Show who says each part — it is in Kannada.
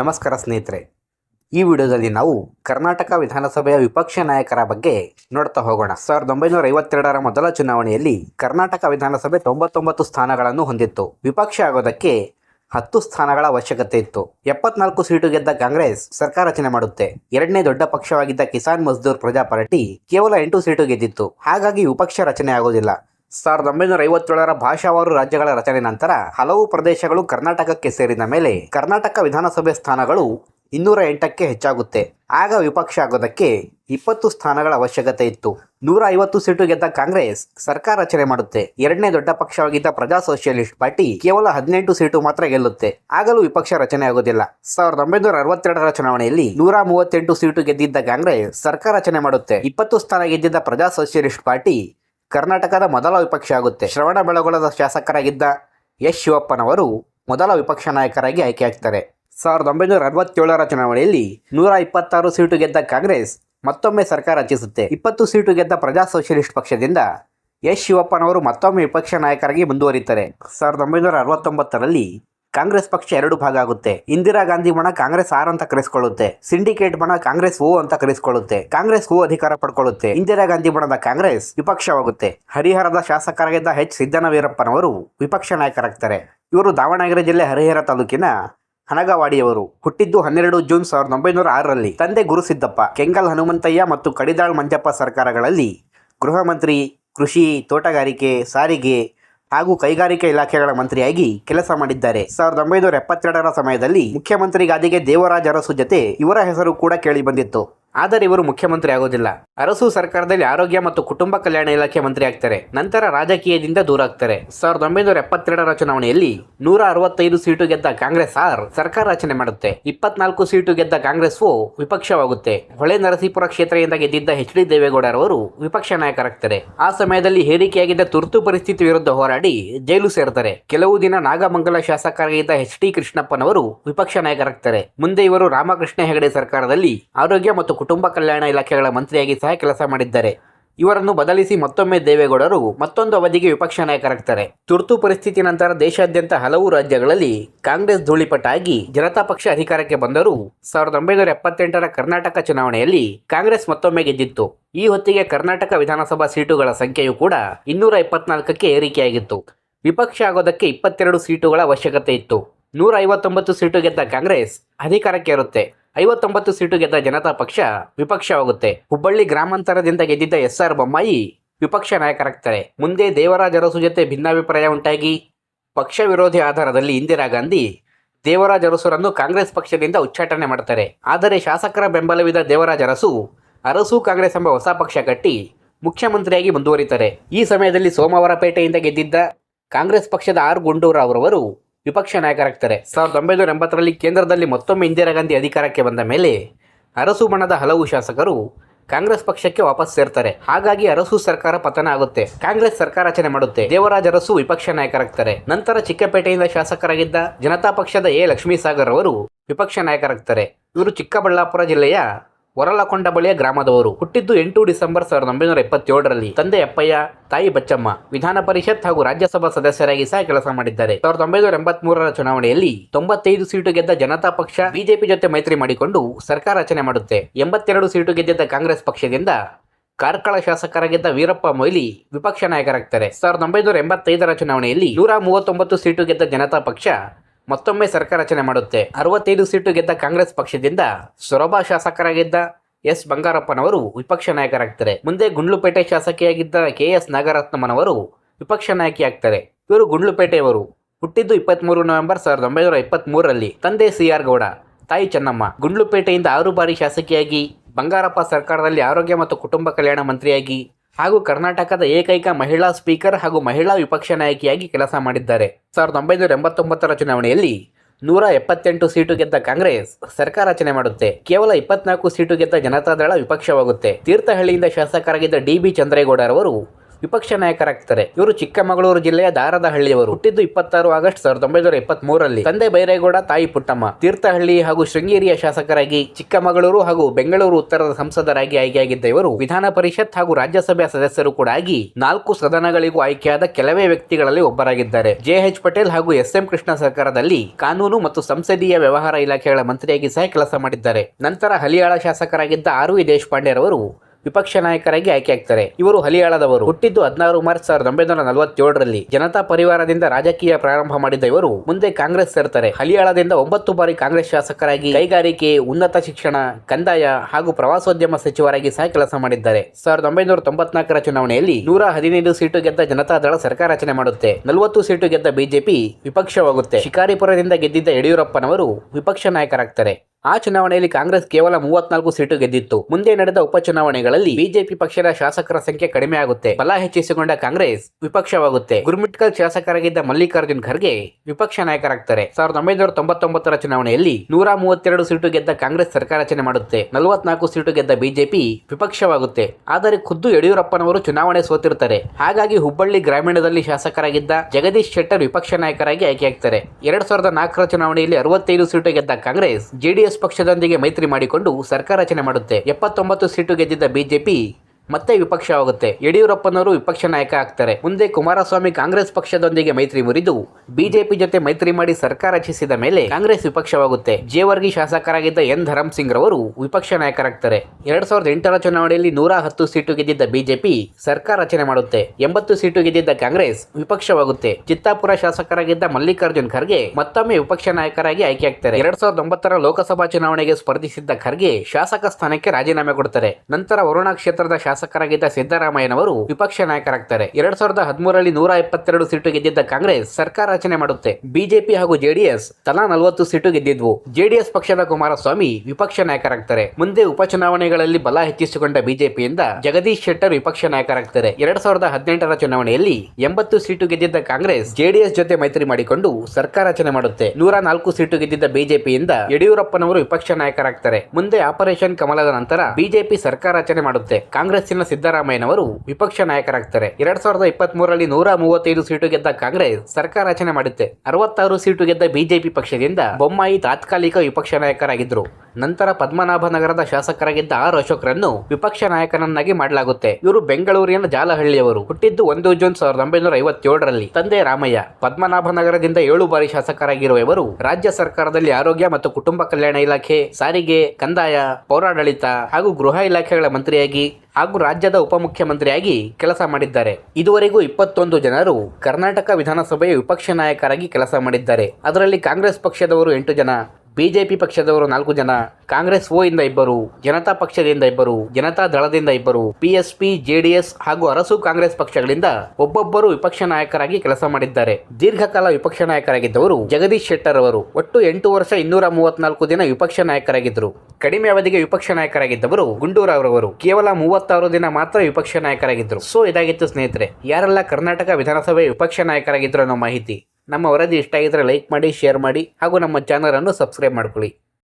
Speaker 1: ನಮಸ್ಕಾರ ಸ್ನೇಹಿತರೆ. ಈ ವಿಡಿಯೋದಲ್ಲಿ ನಾವು ಕರ್ನಾಟಕ ವಿಧಾನಸಭೆಯ ವಿಪಕ್ಷ ನಾಯಕರ ಬಗ್ಗೆ ನೋಡ್ತಾ ಹೋಗೋಣ. ಸಾವಿರದ ಒಂಬೈನೂರ ಐವತ್ತೆರಡರ ಮೊದಲ ಚುನಾವಣೆಯಲ್ಲಿ ಕರ್ನಾಟಕ ವಿಧಾನಸಭೆ ತೊಂಬತ್ತೊಂಬತ್ತು ಸ್ಥಾನಗಳನ್ನು ಹೊಂದಿತ್ತು. ವಿಪಕ್ಷ ಆಗೋದಕ್ಕೆ ಹತ್ತು ಸ್ಥಾನಗಳ ಅವಶ್ಯಕತೆ ಇತ್ತು. ಎಪ್ಪತ್ನಾಲ್ಕು ಸೀಟು ಗೆದ್ದ ಕಾಂಗ್ರೆಸ್ ಸರ್ಕಾರ ರಚನೆ ಮಾಡುತ್ತೆ. ಎರಡನೇ ದೊಡ್ಡ ಪಕ್ಷವಾಗಿದ್ದ ಕಿಸಾನ್ ಮಜ್ದೂರ್ ಪ್ರಜಾ ಪಾರ್ಟಿ ಕೇವಲ ಎಂಟು ಸೀಟು ಗೆದ್ದಿತ್ತು. ಹಾಗಾಗಿ ವಿಪಕ್ಷ ರಚನೆ ಆಗೋದಿಲ್ಲ. ಸಾವಿರದ ಒಂಬೈನೂರ ಐವತ್ತೇಳರ ಭಾಷಾವಾರು ರಾಜ್ಯಗಳ ರಚನೆ ನಂತರ ಹಲವು ಪ್ರದೇಶಗಳು ಕರ್ನಾಟಕಕ್ಕೆ ಸೇರಿದ ಮೇಲೆ ಕರ್ನಾಟಕ ವಿಧಾನಸಭೆ ಸ್ಥಾನಗಳು ಇನ್ನೂರ ಎಂಟಕ್ಕೆ ಹೆಚ್ಚಾಗುತ್ತೆ. ಆಗ ವಿಪಕ್ಷ ಆಗೋದಕ್ಕೆ ಇಪ್ಪತ್ತು ಸ್ಥಾನಗಳ ಅವಶ್ಯಕತೆ ಇತ್ತು. ನೂರ ಐವತ್ತು ಸೀಟು ಗೆದ್ದ ಕಾಂಗ್ರೆಸ್ ಸರ್ಕಾರ ರಚನೆ ಮಾಡುತ್ತೆ. ಎರಡನೇ ದೊಡ್ಡ ಪಕ್ಷವಾಗಿದ್ದ ಪ್ರಜಾ ಸೋಷಿಯಲಿಸ್ಟ್ ಪಾರ್ಟಿ ಕೇವಲ ಹದಿನೆಂಟು ಸೀಟು ಮಾತ್ರ ಗೆಲ್ಲುತ್ತೆ. ಆಗಲೂ ವಿಪಕ್ಷ ರಚನೆ ಆಗೋದಿಲ್ಲ. ಸಾವಿರದ ಒಂಬೈನೂರ ಅರವತ್ತೆರಡರ ಚುನಾವಣೆಯಲ್ಲಿ ನೂರ ಮೂವತ್ತೆಂಟು ಸೀಟು ಗೆದ್ದಿದ್ದ ಕಾಂಗ್ರೆಸ್ ಸರ್ಕಾರ ರಚನೆ ಮಾಡುತ್ತೆ. ಇಪ್ಪತ್ತು ಸ್ಥಾನ ಗೆದ್ದಿದ್ದ ಪ್ರಜಾ ಸೋಷಿಯಲಿಸ್ಟ್ ಪಾರ್ಟಿ ಕರ್ನಾಟಕದ ಮೊದಲ ವಿಪಕ್ಷ ಆಗುತ್ತೆ. ಶ್ರವಣ ಬೆಳಗೊಳದ ಶಾಸಕರಾಗಿದ್ದ ಎಸ್ ಶಿವಪ್ಪನವರು ಮೊದಲ ವಿಪಕ್ಷ ನಾಯಕರಾಗಿ ಆಯ್ಕೆಯಾಗ್ತಾರೆ ಸಾವಿರದ ಒಂಬೈನೂರ ಅರವತ್ತೇಳರ ಚುನಾವಣೆಯಲ್ಲಿ ನೂರ ಇಪ್ಪತ್ತಾರು ಸೀಟು ಗೆದ್ದ ಕಾಂಗ್ರೆಸ್ ಮತ್ತೊಮ್ಮೆ ಸರ್ಕಾರ ರಚಿಸುತ್ತೆ. ಇಪ್ಪತ್ತು ಸೀಟು ಗೆದ್ದ ಪ್ರಜಾ ಸೋಷಿಯಲಿಸ್ಟ್ ಪಕ್ಷದಿಂದ ಎಸ್ ಶಿವಪ್ಪನವರು ಮತ್ತೊಮ್ಮೆ ವಿಪಕ್ಷ ನಾಯಕರಾಗಿ ಮುಂದುವರಿತಾರೆ. ಸಾವಿರದ ಒಂಬೈನೂರ ಅರವತ್ತೊಂಬತ್ತರಲ್ಲಿ ಕಾಂಗ್ರೆಸ್ ಪಕ್ಷ ಎರಡು ಭಾಗ ಆಗುತ್ತೆ. ಇಂದಿರಾ ಗಾಂಧಿ ಬಣ ಕಾಂಗ್ರೆಸ್ ಆರ್ ಅಂತ ಕರೆಸಿಕೊಳ್ಳುತ್ತೆ. ಸಿಂಡಿಕೇಟ್ ಬಣ ಕಾಂಗ್ರೆಸ್ ಓ ಅಂತ ಕರೆಸಿಕೊಳ್ಳುತ್ತೆ. ಕಾಂಗ್ರೆಸ್ ಓ ಅಧಿಕಾರ ಪಡ್ಕೊಳ್ಳುತ್ತೆ. ಇಂದಿರಾ ಗಾಂಧಿ ಬಣದ ಕಾಂಗ್ರೆಸ್ ವಿಪಕ್ಷವಾಗುತ್ತೆ. ಹರಿಹರದ ಶಾಸಕರಾಗಿದ್ದ ಎಚ್ ಸಿದ್ದನವೀರಪ್ಪನವರು ವಿಪಕ್ಷ ನಾಯಕರಾಗ್ತಾರೆ. ಇವರು ದಾವಣಗೆರೆ ಜಿಲ್ಲೆ ಹರಿಹರ ತಾಲೂಕಿನ ಹನಗವಾಡಿಯವರು. ಹುಟ್ಟಿದ್ದು ಹನ್ನೆರಡು ಜೂನ್ ಸಾವಿರದ ಒಂಬೈನೂರ ಆರರಲ್ಲಿ ತಂದೆ ಗುರುಸಿದ್ದಪ್ಪ ಕೆಂಗಲ್ ಹನುಮಂತಯ್ಯ ಮತ್ತು ಕಡಿದಾಳ್ ಮಂಜಪ್ಪ ಸರ್ಕಾರಗಳಲ್ಲಿ ಗೃಹ ಮಂತ್ರಿ ಕೃಷಿ, ತೋಟಗಾರಿಕೆ, ಸಾರಿಗೆ ಹಾಗೂ ಕೈಗಾರಿಕಾ ಇಲಾಖೆಗಳ ಮಂತ್ರಿಯಾಗಿ ಕೆಲಸ ಮಾಡಿದ್ದಾರೆ. ಸಾವಿರದ ಒಂಬೈನೂರ ಎಪ್ಪತ್ತೆರಡರ ಸಮಯದಲ್ಲಿ ಮುಖ್ಯಮಂತ್ರಿ ಗಾದಿಗೆ ದೇವರಾಜ ಅರಸು ಜೊತೆ ಇವರ ಹೆಸರು ಕೂಡ ಕೇಳಿ ಬಂದಿತ್ತು. ಆದರೆ ಇವರು ಮುಖ್ಯಮಂತ್ರಿ ಆಗೋದಿಲ್ಲ. ಅರಸು ಸರ್ಕಾರದಲ್ಲಿ ಆರೋಗ್ಯ ಮತ್ತು ಕುಟುಂಬ ಕಲ್ಯಾಣ ಇಲಾಖೆ ಮಂತ್ರಿ ಆಗ್ತಾರೆ. ನಂತರ ರಾಜಕೀಯದಿಂದ ದೂರ ಆಗ್ತಾರೆ. ಸಾವಿರದ ಒಂಬೈನೂರ ಎಪ್ಪತ್ತೆರಡರ ಚುನಾವಣೆಯಲ್ಲಿ ನೂರ ಅರವತ್ತೈದು ಸೀಟು ಗೆದ್ದ ಕಾಂಗ್ರೆಸ್ ಆರ್ ಸರ್ಕಾರ ರಚನೆ ಮಾಡುತ್ತೆ. ಇಪ್ಪತ್ನಾಲ್ಕು ಸೀಟು ಗೆದ್ದ ಕಾಂಗ್ರೆಸ್ ವಿಪಕ್ಷವಾಗುತ್ತೆ. ಹೊಳೆ ನರಸೀಪುರ ಕ್ಷೇತ್ರದಿಂದ ಗೆದ್ದಿದ್ದ ಎಚ್ ಡಿ ದೇವೇಗೌಡರವರು ವಿಪಕ್ಷ ನಾಯಕರಾಗ್ತಾರೆ. ಆ ಸಮಯದಲ್ಲಿ ಹೇರಿಕೆಯಾಗಿದ್ದ ತುರ್ತು ಪರಿಸ್ಥಿತಿ ವಿರುದ್ಧ ಹೋರಾಡಿ ಜೈಲು ಸೇರ್ತಾರೆ. ಕೆಲವು ದಿನ ನಾಗಮಂಗಲ ಶಾಸಕರಾಗಿದ್ದ ಎಚ್ ಡಿ ಕೃಷ್ಣಪ್ಪನವರು ವಿಪಕ್ಷ ನಾಯಕರಾಗ್ತಾರೆ. ಮುಂದೆ ಇವರು ರಾಮಕೃಷ್ಣ ಹೆಗಡೆ ಸರ್ಕಾರದಲ್ಲಿ ಆರೋಗ್ಯ ಮತ್ತು ಕುಟುಂಬ ಕಲ್ಯಾಣ ಇಲಾಖೆಗಳ ಮಂತ್ರಿಯಾಗಿ ಸಹ ಕೆಲಸ ಮಾಡಿದ್ದಾರೆ. ಇವರನ್ನು ಬದಲಿಸಿ ಮತ್ತೊಮ್ಮೆ ದೇವೇಗೌಡರು ಮತ್ತೊಂದು ಅವಧಿಗೆ ವಿಪಕ್ಷ ನಾಯಕರಾಗ್ತಾರೆ. ತುರ್ತು ಪರಿಸ್ಥಿತಿ ನಂತರ ದೇಶಾದ್ಯಂತ ಹಲವು ರಾಜ್ಯಗಳಲ್ಲಿ ಕಾಂಗ್ರೆಸ್ ಧೂಳಿಪಟ್ಟಾಗಿ ಜನತಾ ಪಕ್ಷ ಅಧಿಕಾರಕ್ಕೆ ಬಂದರೂ ಸಾವಿರದ ಒಂಬೈನೂರ ಎಪ್ಪತ್ತೆಂಟರ ಕರ್ನಾಟಕ ಚುನಾವಣೆಯಲ್ಲಿ ಕಾಂಗ್ರೆಸ್ ಮತ್ತೊಮ್ಮೆ ಗೆದ್ದಿತ್ತು. ಈ ಹೊತ್ತಿಗೆ ಕರ್ನಾಟಕ ವಿಧಾನಸಭಾ ಸೀಟುಗಳ ಸಂಖ್ಯೆಯು ಕೂಡ ಇನ್ನೂರ ಇಪ್ಪತ್ನಾಲ್ಕಕ್ಕೆ ಏರಿಕೆಯಾಗಿತ್ತು. ವಿಪಕ್ಷ ಆಗೋದಕ್ಕೆ ಇಪ್ಪತ್ತೆರಡು ಸೀಟುಗಳ ಅವಶ್ಯಕತೆ ಇತ್ತು. ನೂರ ಐವತ್ತೊಂಬತ್ತು ಸೀಟು ಗೆದ್ದ ಕಾಂಗ್ರೆಸ್ ಅಧಿಕಾರಕ್ಕೆ ಇರುತ್ತೆ ಐವತ್ತೊಂಬತ್ತು ಸೀಟು ಗೆದ್ದ ಜನತಾ ಪಕ್ಷ ವಿಪಕ್ಷವಾಗುತ್ತೆ. ಹುಬ್ಬಳ್ಳಿ ಗ್ರಾಮಾಂತರದಿಂದ ಗೆದ್ದಿದ್ದ ಎಸ್ ಆರ್ ಬೊಮ್ಮಾಯಿ ವಿಪಕ್ಷ ನಾಯಕರಾಗ್ತಾರೆ. ಮುಂದೆ ದೇವರಾಜ ಅರಸು ಜೊತೆ ಭಿನ್ನಾಭಿಪ್ರಾಯ ಉಂಟಾಗಿ, ಪಕ್ಷ ವಿರೋಧಿ ಆಧಾರದಲ್ಲಿ ಇಂದಿರಾ ಗಾಂಧಿ ದೇವರಾಜ ಅರಸುರನ್ನು ಕಾಂಗ್ರೆಸ್ ಪಕ್ಷದಿಂದ ಉಚ್ಚಾಟನೆ ಮಾಡ್ತಾರೆ. ಆದರೆ ಶಾಸಕರ ಬೆಂಬಲವಿದ ದೇವರಾಜ ಅರಸು ಅರಸು ಕಾಂಗ್ರೆಸ್ ಎಂಬ ಹೊಸ ಪಕ್ಷ ಕಟ್ಟಿ ಮುಖ್ಯಮಂತ್ರಿಯಾಗಿ ಮುಂದುವರಿತಾರೆ. ಈ ಸಮಯದಲ್ಲಿ ಸೋಮವಾರಪೇಟೆಯಿಂದ ಗೆದ್ದಿದ್ದ ಕಾಂಗ್ರೆಸ್ ಪಕ್ಷದ ಆರ್ ರವರು ವಿಪಕ್ಷ ನಾಯಕರಾಗ್ತಾರೆ. ಸಾವಿರದ ಒಂಬೈನೂರ ಎಂಬತ್ತರಲ್ಲಿ ಕೇಂದ್ರದಲ್ಲಿ ಮತ್ತೊಮ್ಮೆ ಇಂದಿರಾ ಗಾಂಧಿ ಅಧಿಕಾರಕ್ಕೆ ಬಂದ ಮೇಲೆ ಅರಸು ಬಣದ ಹಲವು ಶಾಸಕರು ಕಾಂಗ್ರೆಸ್ ಪಕ್ಷಕ್ಕೆ ವಾಪಸ್ ಸೇರ್ತಾರೆ. ಹಾಗಾಗಿ ಅರಸು ಸರ್ಕಾರ ಪತನ ಆಗುತ್ತೆ. ಕಾಂಗ್ರೆಸ್ ಸರ್ಕಾರ ರಚನೆ ಮಾಡುತ್ತೆ. ದೇವರಾಜ ಅರಸು ವಿಪಕ್ಷ ನಾಯಕರಾಗ್ತಾರೆ. ನಂತರ ಚಿಕ್ಕಪೇಟೆಯಿಂದ ಶಾಸಕರಾಗಿದ್ದ ಜನತಾ ಪಕ್ಷದ ಎ. ಲಕ್ಷ್ಮೀಸಾಗರ್ ಅವರು ವಿಪಕ್ಷ ನಾಯಕರಾಗ್ತಾರೆ. ಇವರು ಚಿಕ್ಕಬಳ್ಳಾಪುರ ಜಿಲ್ಲೆಯ ಹೊರಲಕೊಂಡ ಬಳಿಯ ಗ್ರಾಮದವರು ಹುಟ್ಟಿದ್ದು ಎಂಟು ಡಿಸೆಂಬರ್ ಸಾವಿರದ ಒಂಬೈನೂರ ಎಪ್ಪತ್ತೇಳರಲ್ಲಿ ತಂದೆ ಅಪ್ಪಯ್ಯ, ತಾಯಿ ಬಚ್ಚಮ್ಮ, ವಿಧಾನ ಪರಿಷತ್ ಹಾಗೂ ರಾಜ್ಯಸಭಾ ಸದಸ್ಯರಾಗಿ ಸಹ ಕೆಲಸ ಮಾಡಿದ್ದಾರೆ. ಸಾವಿರದ ಒಂಬೈನೂರ ಎಂಬತ್ಮೂರರ ಚುನಾವಣೆಯಲ್ಲಿ ತೊಂಬತ್ತೈದು ಸೀಟು ಗೆದ್ದ ಜನತಾ ಪಕ್ಷ ಬಿಜೆಪಿ ಜೊತೆ ಮೈತ್ರಿ ಮಾಡಿಕೊಂಡು ಸರ್ಕಾರ ರಚನೆ ಮಾಡುತ್ತೆ. ಎಂಬತ್ತೆರಡು ಸೀಟು ಗೆದ್ದಿದ್ದ ಕಾಂಗ್ರೆಸ್ ಪಕ್ಷದಿಂದ ಕಾರ್ಕಳ ಶಾಸಕರಾಗಿದ್ದ ವೀರಪ್ಪ ಮೊಯ್ಲಿ ವಿಪಕ್ಷ ನಾಯಕರಾಗ್ತಾರೆ. ಸಾವಿರದ ಒಂಬೈನೂರ ಎಂಬತ್ತೈದರ ಚುನಾವಣೆಯಲ್ಲಿ ನೂರ ಮೂವತ್ತೊಂಬತ್ತು ಸೀಟು ಗೆದ್ದ ಜನತಾ ಪಕ್ಷ ಮತ್ತೊಮ್ಮೆ ಸರ್ಕಾರ ರಚನೆ ಮಾಡುತ್ತೆ. ಅರವತ್ತೈದು ಸೀಟು ಗೆದ್ದ ಕಾಂಗ್ರೆಸ್ ಪಕ್ಷದಿಂದ ಸೊರಬ ಶಾಸಕರಾಗಿದ್ದ ಎಸ್. ಬಂಗಾರಪ್ಪನವರು ವಿಪಕ್ಷ ನಾಯಕರಾಗ್ತಾರೆ. ಮುಂದೆ ಗುಂಡ್ಲುಪೇಟೆ ಶಾಸಕಿಯಾಗಿದ್ದ ಕೆ. ಎಸ್. ನಾಗರತ್ನಮ್ಮನವರು ವಿಪಕ್ಷ ನಾಯಕಿಯಾಗ್ತಾರೆ. ಇವರು ಗುಂಡ್ಲುಪೇಟೆಯವರು. ಹುಟ್ಟಿದ್ದು ಇಪ್ಪತ್ತ್ಮೂರು ನವೆಂಬರ್ ಸಾವಿರದ ಒಂಬೈನೂರ ಇಪ್ಪತ್ತ್ಮೂರರಲ್ಲಿ ತಂದೆ ಸಿ. ಆರ್. ಗೌಡ, ತಾಯಿ ಚೆನ್ನಮ್ಮ. ಗುಂಡ್ಲುಪೇಟೆಯಿಂದ ಆರು ಬಾರಿ ಶಾಸಕಿಯಾಗಿ, ಬಂಗಾರಪ್ಪ ಸರ್ಕಾರದಲ್ಲಿ ಆರೋಗ್ಯ ಮತ್ತು ಕುಟುಂಬ ಕಲ್ಯಾಣ ಮಂತ್ರಿಯಾಗಿ ಹಾಗೂ ಕರ್ನಾಟಕದ ಏಕೈಕ ಮಹಿಳಾ ಸ್ಪೀಕರ್ ಹಾಗೂ ಮಹಿಳಾ ವಿಪಕ್ಷ ನಾಯಕಿಯಾಗಿ ಕೆಲಸ ಮಾಡಿದ್ದಾರೆ. ಸಾವಿರದ ಒಂಬೈನೂರ ಎಂಬತ್ತೊಂಬತ್ತರ ಚುನಾವಣೆಯಲ್ಲಿ ನೂರ ಎಪ್ಪತ್ತೆಂಟು ಸೀಟು ಗೆದ್ದ ಕಾಂಗ್ರೆಸ್ ಸರ್ಕಾರ ರಚನೆ ಮಾಡುತ್ತೆ. ಕೇವಲ ಇಪ್ಪತ್ನಾಲ್ಕು ಸೀಟು ಗೆದ್ದ ಜನತಾದಳ ವಿಪಕ್ಷವಾಗುತ್ತೆ. ತೀರ್ಥಹಳ್ಳಿಯಿಂದ ಶಾಸಕರಾಗಿದ್ದ ಡಿ ಬಿ ಚಂದ್ರೇಗೌಡರವರು ವಿಪಕ್ಷ ನಾಯಕರಾಗ್ತಾರೆ. ಇವರು ಚಿಕ್ಕಮಗಳೂರು ಜಿಲ್ಲೆಯ ದಾರದಹಳ್ಳಿಯವರು. ಹುಟ್ಟಿದ್ದು ಇಪ್ಪತ್ತಾರು ಆಗಸ್ಟ್ ಸಾವಿರದ ಒಂಬೈನೂರ ಎಪ್ಪತ್ತ್ ಮೂರರಲ್ಲಿ ತಂದೆ ಬೈರೇಗೌಡ, ತಾಯಿ ಪುಟ್ಟಮ್ಮ. ತೀರ್ಥಹಳ್ಳಿ ಹಾಗೂ ಶೃಂಗೇರಿಯ ಶಾಸಕರಾಗಿ ಚಿಕ್ಕಮಗಳೂರು ಹಾಗೂ ಬೆಂಗಳೂರು ಉತ್ತರದ ಸಂಸದರಾಗಿ ಆಯ್ಕೆಯಾಗಿದ್ದ ಇವರು ವಿಧಾನ ಪರಿಷತ್ ಹಾಗೂ ರಾಜ್ಯಸಭೆಯ ಸದಸ್ಯರು ಕೂಡ ಆಗಿ ನಾಲ್ಕು ಸದನಗಳಿಗೂ ಆಯ್ಕೆಯಾದ ಕೆಲವೇ ವ್ಯಕ್ತಿಗಳಲ್ಲಿ ಒಬ್ಬರಾಗಿದ್ದಾರೆ. ಜೆಎಚ್ ಪಟೇಲ್ ಹಾಗೂ ಎಸ್ ಎಂ ಕೃಷ್ಣ ಸರ್ಕಾರದಲ್ಲಿ ಕಾನೂನು ಮತ್ತು ಸಂಸದೀಯ ವ್ಯವಹಾರ ಇಲಾಖೆಗಳ ಮಂತ್ರಿಯಾಗಿ ಸಹ ಕೆಲಸ ಮಾಡಿದ್ದಾರೆ. ನಂತರ ಹಲಿಯಾಳ ಶಾಸಕರಾಗಿದ್ದ ಆರ್ ವಿ ದೇಶಪಾಂಡೆರವರು ವಿಪಕ್ಷ ನಾಯಕರಾಗಿ ಆಯ್ಕೆಯಾಗ್ತಾರೆ ಇವರು ಹಲಿಯಾಳದವರು. ಹುಟ್ಟಿದ್ದು ಹದಿನಾರು ಮಾರ್ಚ್ ಸಾವಿರದ ಒಂಬೈನೂರ ನಲವತ್ತೇಳರಲ್ಲಿ ಜನತಾ ಪರಿವಾರದಿಂದ ರಾಜಕೀಯ ಪ್ರಾರಂಭ ಮಾಡಿದ ಇವರು ಮುಂದೆ ಕಾಂಗ್ರೆಸ್ ಸೇರ್ತಾರೆ. ಹಲಿಯಾಳದಿಂದ ಒಂಬತ್ತು ಬಾರಿ ಕಾಂಗ್ರೆಸ್ ಶಾಸಕರಾಗಿ ಕೈಗಾರಿಕೆ, ಉನ್ನತ ಶಿಕ್ಷಣ, ಕಂದಾಯ ಹಾಗೂ ಪ್ರವಾಸೋದ್ಯಮ ಸಚಿವರಾಗಿ ಸಹ ಕೆಲಸ ಮಾಡಿದ್ದಾರೆ. ಸಾವಿರದ ಒಂಬೈನೂರ ತೊಂಬತ್ನಾಲ್ಕರ ಚುನಾವಣೆಯಲ್ಲಿ ನೂರ ಹದಿನೈದು ಸೀಟು ಗೆದ್ದ ಜನತಾ ದಳ ಸರ್ಕಾರ ರಚನೆ ಮಾಡುತ್ತೆ. ನಲವತ್ತು ಸೀಟು ಗೆದ್ದ ಬಿಜೆಪಿ ವಿಪಕ್ಷವಾಗುತ್ತೆ. ಶಿಕಾರಿಪುರದಿಂದ ಗೆದ್ದಿದ್ದ ಯಡಿಯೂರಪ್ಪನವರು ವಿಪಕ್ಷ ನಾಯಕರಾಗ್ತಾರೆ. ಆ ಚುನಾವಣೆಯಲ್ಲಿ ಕಾಂಗ್ರೆಸ್ ಕೇವಲ ಮೂವತ್ನಾಲ್ಕು ಸೀಟು ಗೆದ್ದಿತ್ತು. ಮುಂದೆ ನಡೆದ ಉಪಚುನಾವಣೆಗಳಲ್ಲಿ ಬಿಜೆಪಿ ಪಕ್ಷದ ಶಾಸಕರ ಸಂಖ್ಯೆ ಕಡಿಮೆ ಆಗುತ್ತೆ. ಬಲ ಹೆಚ್ಚಿಸಿಕೊಂಡ ಕಾಂಗ್ರೆಸ್ ವಿಪಕ್ಷವಾಗುತ್ತೆ. ಗುರುಮಿಟ್ಕಲ್ ಶಾಸಕರಾಗಿದ್ದ ಮಲ್ಲಿಕಾರ್ಜುನ್ ಖರ್ಗೆ ವಿಪಕ್ಷ ನಾಯಕರಾಗ್ತಾರೆ. ಸಾವಿರದ ಒಂಬೈನೂರ ತೊಂಬತ್ತೊಂಬತ್ತರ ಚುನಾವಣೆಯಲ್ಲಿ ನೂರ ಮೂವತ್ತೆರಡು ಸೀಟು ಗೆದ್ದ ಕಾಂಗ್ರೆಸ್ ಸರ್ಕಾರ ರಚನೆ ಮಾಡುತ್ತೆ. ನಲವತ್ನಾಲ್ಕು ಸೀಟು ಗೆದ್ದ ಬಿಜೆಪಿ ವಿಪಕ್ಷವಾಗುತ್ತೆ. ಆದರೆ ಖುದ್ದು ಯಡಿಯೂರಪ್ಪನವರು ಚುನಾವಣೆ ಸೋತಿರ್ತಾರೆ. ಹಾಗಾಗಿ ಹುಬ್ಬಳ್ಳಿ ಗ್ರಾಮೀಣದಲ್ಲಿ ಶಾಸಕರಾಗಿದ್ದ ಜಗದೀಶ್ ಶೆಟ್ಟರ್ ವಿಪಕ್ಷ ನಾಯಕರಾಗಿ ಆಯ್ಕೆಯಾಗ್ತಾರೆ. ಎರಡ್ ಸಾವಿರದ ನಾಲ್ಕರ ಚುನಾವಣೆಯಲ್ಲಿ ಅರವತ್ತೈದು ಸೀಟು ಗೆದ್ದ ಕಾಂಗ್ರೆಸ್ ಜೆಡಿಎಸ್ ಪಕ್ಷದೊಂದಿಗೆ ಮೈತ್ರಿ ಮಾಡಿಕೊಂಡು ಸರ್ಕಾರ ರಚನೆ ಮಾಡುತ್ತೆ. ಎಪ್ಪತ್ತೊಂಬತ್ತು ಸೀಟು ಗೆದ್ದಿದ್ದ ಬಿಜೆಪಿ ಮತ್ತೆ ವಿಪಕ್ಷವಾಗುತ್ತೆ. ಯಡಿಯೂರಪ್ಪನವರು ವಿಪಕ್ಷ ನಾಯಕ ಆಗ್ತಾರೆ. ಮುಂದೆ ಕುಮಾರಸ್ವಾಮಿ ಕಾಂಗ್ರೆಸ್ ಪಕ್ಷದೊಂದಿಗೆ ಮೈತ್ರಿ ಮುರಿದು, ಬಿಜೆಪಿ ಜೊತೆ ಮೈತ್ರಿ ಮಾಡಿ ಸರ್ಕಾರ ರಚಿಸಿದ ಮೇಲೆ ಕಾಂಗ್ರೆಸ್ ವಿಪಕ್ಷವಾಗುತ್ತೆ. ಜೇವರ್ಗಿ ಶಾಸಕರಾಗಿದ್ದ ಎನ್ ಧರಮ್ ಸಿಂಗ್ ರವರು ವಿಪಕ್ಷ ನಾಯಕರಾಗ್ತಾರೆ. ಎರಡ್ ಸಾವಿರದ ಎಂಟರ ಚುನಾವಣೆಯಲ್ಲಿ ನೂರ ಹತ್ತು ಸೀಟು ಗೆದ್ದಿದ್ದ ಬಿಜೆಪಿ ಸರ್ಕಾರ ರಚನೆ ಮಾಡುತ್ತೆ. ಎಂಬತ್ತು ಸೀಟು ಗೆದ್ದಿದ್ದ ಕಾಂಗ್ರೆಸ್ ವಿಪಕ್ಷವಾಗುತ್ತೆ. ಚಿತ್ತಾಪುರ ಶಾಸಕರಾಗಿದ್ದ ಮಲ್ಲಿಕಾರ್ಜುನ್ ಖರ್ಗೆ ಮತ್ತೊಮ್ಮೆ ವಿಪಕ್ಷ ನಾಯಕರಾಗಿ ಆಯ್ಕೆಯಾಗ್ತಾರೆ. ಎರಡ್ ಸಾವಿರದ ಒಂಬತ್ತರ ಲೋಕಸಭಾ ಚುನಾವಣೆಗೆ ಸ್ಪರ್ಧಿಸಿದ್ದ ಖರ್ಗೆ ಶಾಸಕ ಸ್ಥಾನಕ್ಕೆ ರಾಜೀನಾಮೆ ಕೊಡ್ತಾರೆ. ನಂತರ ವರುಣಾ ಕ್ಷೇತ್ರದ ಶಾಸಕರಾಗಿದ್ದ ಸಿದ್ದರಾಮಯ್ಯನವರು ವಿಪಕ್ಷ ನಾಯಕರಾಗ್ತಾರೆ. ಎರಡ್ ಸಾವಿರದ ಹದಿಮೂರರಲ್ಲಿ ನೂರ ಇಪ್ಪತ್ತೆರಡು ಸೀಟು ಗೆದ್ದಿದ್ದ ಕಾಂಗ್ರೆಸ್ ಸರ್ಕಾರ ರಚನೆ ಮಾಡುತ್ತೆ. ಬಿಜೆಪಿ ಹಾಗೂ ಜೆಡಿಎಸ್ ತಲಾ ನಲವತ್ತು ಸೀಟು ಗೆದ್ದಿದ್ವು. ಜೆಡಿಎಸ್ ಪಕ್ಷದ ಕುಮಾರಸ್ವಾಮಿ ವಿಪಕ್ಷ ನಾಯಕರಾಗ್ತಾರೆ. ಮುಂದೆ ಉಪಚುನಾವಣೆಗಳಲ್ಲಿ ಬಲ ಹೆಚ್ಚಿಸಿಕೊಂಡ ಬಿಜೆಪಿಯಿಂದ ಜಗದೀಶ್ ಶೆಟ್ಟರ್ ವಿಪಕ್ಷ ನಾಯಕರಾಗ್ತಾರೆ. ಎರಡ್ ಸಾವಿರದ ಹದಿನೆಂಟರ ಚುನಾವಣೆಯಲ್ಲಿ ಎಂಬತ್ತು ಸೀಟು ಗೆದ್ದಿದ್ದ ಕಾಂಗ್ರೆಸ್ ಜೆಡಿಎಸ್ ಜೊತೆ ಮೈತ್ರಿ ಮಾಡಿಕೊಂಡು ಸರ್ಕಾರ ರಚನೆ ಮಾಡುತ್ತೆ. ನೂರ ನಾಲ್ಕು ಸೀಟು ಗೆದ್ದಿದ್ದ ಬಿಜೆಪಿಯಿಂದ ಯಡಿಯೂರಪ್ಪನವರು ವಿಪಕ್ಷ ನಾಯಕರಾಗ್ತಾರೆ. ಮುಂದೆ ಆಪರೇಷನ್ ಕಮಲದ ನಂತರ ಬಿಜೆಪಿ ಸರ್ಕಾರ ರಚನೆ ಮಾಡುತ್ತೆ. ಕಾಂಗ್ರೆಸ್ಸಿನ ಸಿದ್ದರಾಮಯ್ಯನವರು ವಿಪಕ್ಷ ನಾಯಕರಾಗ್ತಾರೆ. ಎರಡ್ ಸಾವಿರದ ಇಪ್ಪತ್ತ್ ಮೂರರಲ್ಲಿ ನೂರ ಮೂವತ್ತೈದು ಸೀಟು ಗೆದ್ದ ಕಾಂಗ್ರೆಸ್ ಸರ್ಕಾರ ರಚನೆ ಮಾಡುತ್ತೆ. ಅರವತ್ತಾರು ಸೀಟು ಗೆದ್ದ ಬಿಜೆಪಿ ಪಕ್ಷದಿಂದ ಬೊಮ್ಮಾಯಿ ತಾತ್ಕಾಲಿಕ ವಿಪಕ್ಷ ನಾಯಕರಾಗಿದ್ರು. ನಂತರ ಪದ್ಮನಾಭನಗರದ ಶಾಸಕರಾಗಿದ್ದ ಆರ್ ಅಶೋಕ್ರನ್ನು ವಿಪಕ್ಷ ನಾಯಕನನ್ನಾಗಿ ಮಾಡಲಾಗುತ್ತೆ. ಇವರು ಬೆಂಗಳೂರಿನ ಜಾಲಹಳ್ಳಿಯವರು. ಹುಟ್ಟಿದ್ದು ಒಂದು ಜೂನ್ ಸಾವಿರದ ಒಂಬೈನೂರ ಐವತ್ತೇಳರಲ್ಲಿ ತಂದೆ ರಾಮಯ್ಯ. ಪದ್ಮನಾಭನಗರದಿಂದ ಏಳು ಬಾರಿ ಶಾಸಕರಾಗಿರುವ ಇವರು ರಾಜ್ಯ ಸರ್ಕಾರದಲ್ಲಿ ಆರೋಗ್ಯ ಮತ್ತು ಕುಟುಂಬ ಕಲ್ಯಾಣ ಇಲಾಖೆ, ಸಾರಿಗೆ, ಕಂದಾಯ, ಪೌರಾಡಳಿತ ಹಾಗೂ ಗೃಹ ಇಲಾಖೆಗಳ ಮಂತ್ರಿಯಾಗಿ ಹಾಗೂ ರಾಜ್ಯದ ಉಪಮುಖ್ಯಮಂತ್ರಿಯಾಗಿ ಕೆಲಸ ಮಾಡಿದ್ದಾರೆ. ಇದುವರೆಗೂ ಇಪ್ಪತ್ತೊಂದು ಜನರು ಕರ್ನಾಟಕ ವಿಧಾನಸಭೆಯ ವಿಪಕ್ಷ ನಾಯಕರಾಗಿ ಕೆಲಸ ಮಾಡಿದ್ದಾರೆ. ಅದರಲ್ಲಿ ಕಾಂಗ್ರೆಸ್ ಪಕ್ಷದವರು ಎಂಟು ಜನ, ಬಿಜೆಪಿ ಪಕ್ಷದವರು ನಾಲ್ಕು ಜನ, ಕಾಂಗ್ರೆಸ್ ಓ ಇಂದ ಇಬ್ಬರು, ಜನತಾ ಪಕ್ಷದಿಂದ ಇಬ್ಬರು, ಜನತಾ ದಳದಿಂದ ಇಬ್ಬರು ಪಿಎಸ್ಪಿ ಜೆಡಿಎಸ್ ಹಾಗೂ ಅರಸು ಕಾಂಗ್ರೆಸ್ ಪಕ್ಷಗಳಿಂದ ಒಬ್ಬೊಬ್ಬರು ವಿಪಕ್ಷ ನಾಯಕರಾಗಿ ಕೆಲಸ ಮಾಡಿದ್ದಾರೆ. ದೀರ್ಘಕಾಲ ವಿಪಕ್ಷ ನಾಯಕರಾಗಿದ್ದವರು ಜಗದೀಶ್ ಶೆಟ್ಟರ್ ಅವರು. ಒಟ್ಟು ಎಂಟು ವರ್ಷ ಇನ್ನೂರ ಮೂವತ್ನಾಲ್ಕು ದಿನ ವಿಪಕ್ಷ ನಾಯಕರಾಗಿದ್ದರು. ಕಡಿಮೆ ಅವಧಿಗೆ ವಿಪಕ್ಷ ನಾಯಕರಾಗಿದ್ದವರು ಗುಂಡೂರಾವ್ರವರು ಕೇವಲ ಮೂವತ್ತಾರು ದಿನ ಮಾತ್ರ ವಿಪಕ್ಷ ನಾಯಕರಾಗಿದ್ದರು. ಸೊ ಇದಾಗಿತ್ತು ಸ್ನೇಹಿತರೆ, ಯಾರೆಲ್ಲ ಕರ್ನಾಟಕ ವಿಧಾನಸಭೆ ವಿಪಕ್ಷ ನಾಯಕರಾಗಿದ್ರು ಅನ್ನೋ ಮಾಹಿತಿ ನಮ್ಮ ವರದಿ ಇಷ್ಟ ಆಗಿದ್ರೆ ಲೈಕ್ ಮಾಡಿ ಶೇರ್ ಮಾಡಿ ಹಾಗೂ ನಮ್ಮ ಚಾನಲನ್ನು ಸಬ್ಸ್ಕ್ರೈಬ್ ಮಾಡ್ಕೊಳ್ಳಿ.